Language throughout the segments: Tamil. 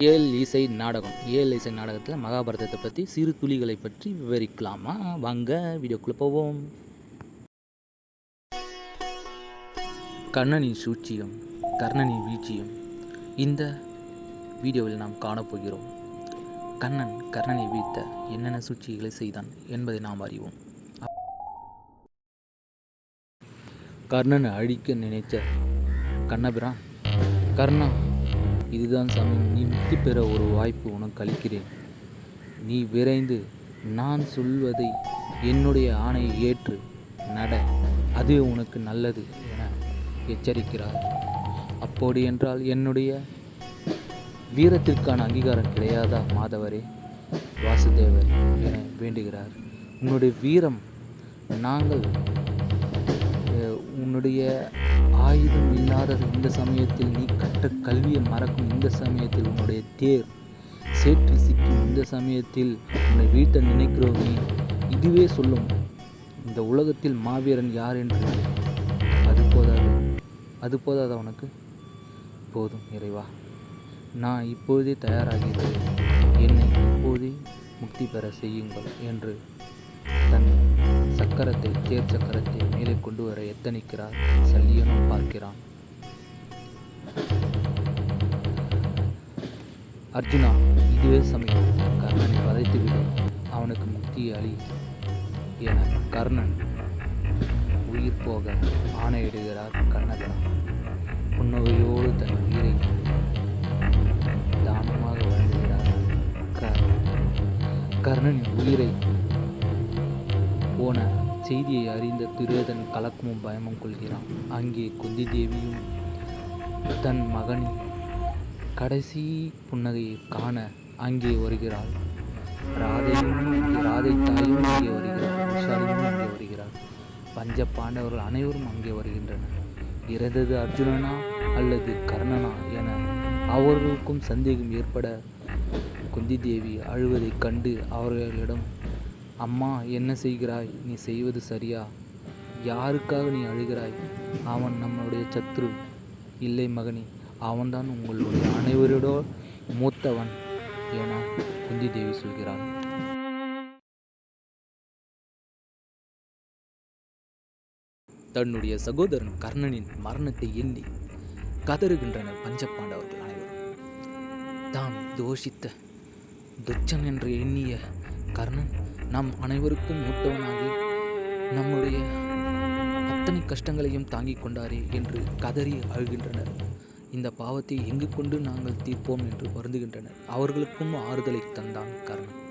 ஏல் இசை நாடகம். ஏல் இசை நாடகத்தில் மகாபாரதத்தை பற்றி சிறு துளிகளை பற்றி விவரிக்கலாமா? வாங்க வீடியோக்குள்ளே போவோம். கர்ணனின் சூழ்ச்சியும் கர்ணனின் வீழ்ச்சியும் இந்த வீடியோவில் நாம் காணப்போகிறோம் கண்ணன் கர்ணனை வீழ்த்த என்னென்ன சூழ்ச்சிகளை செய்தான் என்பதை நாம் அறிவோம். கர்ணனை அழிக்க நினைத்த கண்ணபிரான் கர்ணா இதுதான் சமயம் நீ முக்தி பெற ஒரு வாய்ப்பு உனக்கு அளிக்கிறேன். நீ விரைந்து நான் சொல்வதை என்னுடைய ஆணையை ஏற்று நட அது உனக்கு நல்லது என எச்சரிக்கிறார். அப்போது என்றால் என்னுடைய வீரத்திற்கான அங்கீகாரம் கிடையாதா மாதவரே? வாசுதேவர் என வேண்டுகிறார். உன்னுடைய வீரம் நாங்கள் உன்னுடைய ஆயுதம் இல்லாத இந்த சமயத்தில் நீ கற்ற கல்வியை மறக்கும் இந்த சமயத்தில் உன்னுடைய தேர் சேற்றில் சிக்கும் இந்த சமயத்தில் உன்னை வீழ்த்த நினைக்கிறோமே. நீ இதுவே சொல்லும் இந்த உலகத்தில் மாவீரன் யார் என்று அது போதாது அது போதாது உனக்கு? போதும் இறைவா. நான் இப்போதே தயாராகிறேன் என்னை இப்போதே முக்தி பெற செய்யுங்கள் என்று தன் சக்கரத்தை தேர் சக்கரத்தை மேலே கொண்டு வர எத்தனிக்கிறார்? சல்லியனும் பார்க்கிறான். அர்ஜுனா இதுவே சமயம். கர்ணனை வதைத்துவிடு அவனுக்கு முக்தியை அளி என கர்ணன் உயிர் போக ஆணையிடுகிறார் கண்ணகரன் புன்னகையோடு தன் உயிரை தானமாக வழங்குகிறார் கர்ணனின் உயிரை போன செய்தியை அறிந்த துரியோதன் கலக்கமும் பயமும் கொள்கிறான். அங்கே குந்தி தேவியும் தன் மகனின் கடைசி புன்னகையை காண அங்கே வருகிறாள். ராதையும் ராதை தாயும் அங்கே வருகிறார் அங்கே வருகிறார் பஞ்ச பாண்டவர்கள் அனைவரும் அங்கே வருகின்றனர். இறந்தது அர்ஜுனனா அல்லது கர்ணனா என அவர்களுக்கும் சந்தேகம் ஏற்பட குந்தி தேவி அழுவதைக் கண்டு அவர்களிடம் அம்மா என்ன செய்கிறாய்? நீ செய்வது சரியா? யாருக்காக நீ அழுகிறாய்? அவன் நம்மளுடைய சத்ரு. இல்லை மகனே அவன்தான் உங்களுடைய அனைவரோட மூத்தவன் என குந்தி தேவி சொல்கிறாள். தன்னுடைய சகோதரன் கர்ணனின் மரணத்தை எண்ணி கதறுகின்றனர் பஞ்சபாண்டவர்கள் அனைவரும். தாம் தோஷித்த துச்சன் என்று எண்ணிய கர்ணன் நம் அனைவருக்கும் மூத்தவனாகி நம்முடைய அத்தனை கஷ்டங்களையும் தாங்கிக் கொண்டாரே என்று கதறி அழுகின்றனர். இந்த பாவத்தை எங்கு கொண்டு நாங்கள் தீர்ப்போம் என்று வருந்துகின்றனர். அவர்களுக்கும் ஆறுதலை தந்தான் கர்ணன்.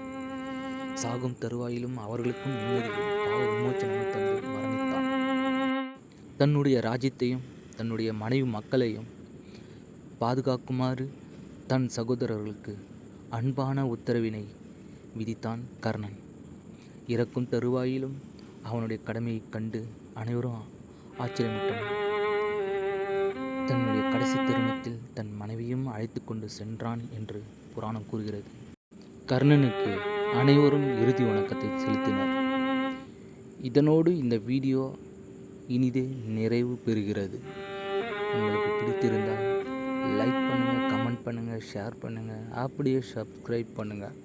சாகும் தருவாயிலும் அவர்களுக்கும் நிம்மதியும் பாவ விமோச்சனமும் தந்து மரணித்தான். தன்னுடைய ராஜ்யத்தையும் தன்னுடைய மனைவி மக்களையும் பாதுகாக்குமாறு தன் சகோதரர்களுக்கு அன்பான உத்தரவினை விதித்தான் கர்ணன். இறக்கும் தருவாயிலும் அவனுடைய கடமையைக் கண்டு அனைவரும் ஆச்சரியமிட்டனர். தன்னுடைய கடைசி தருணத்தில் தன் மனைவியும் அழைத்து கொண்டு சென்றான் என்று புராணம் கூறுகிறது. கர்ணனுக்கு அனைவரும் இறுதி வணக்கத்தை செலுத்தினர். இதனோடு இந்த வீடியோ இனிதே நிறைவு பெறுகிறது. உங்களுக்கு பிடித்திருந்தால் லைக் பண்ணுங்கள் கமெண்ட் பண்ணுங்கள் ஷேர் பண்ணுங்கள் அப்படியே சப்ஸ்கிரைப் பண்ணுங்கள்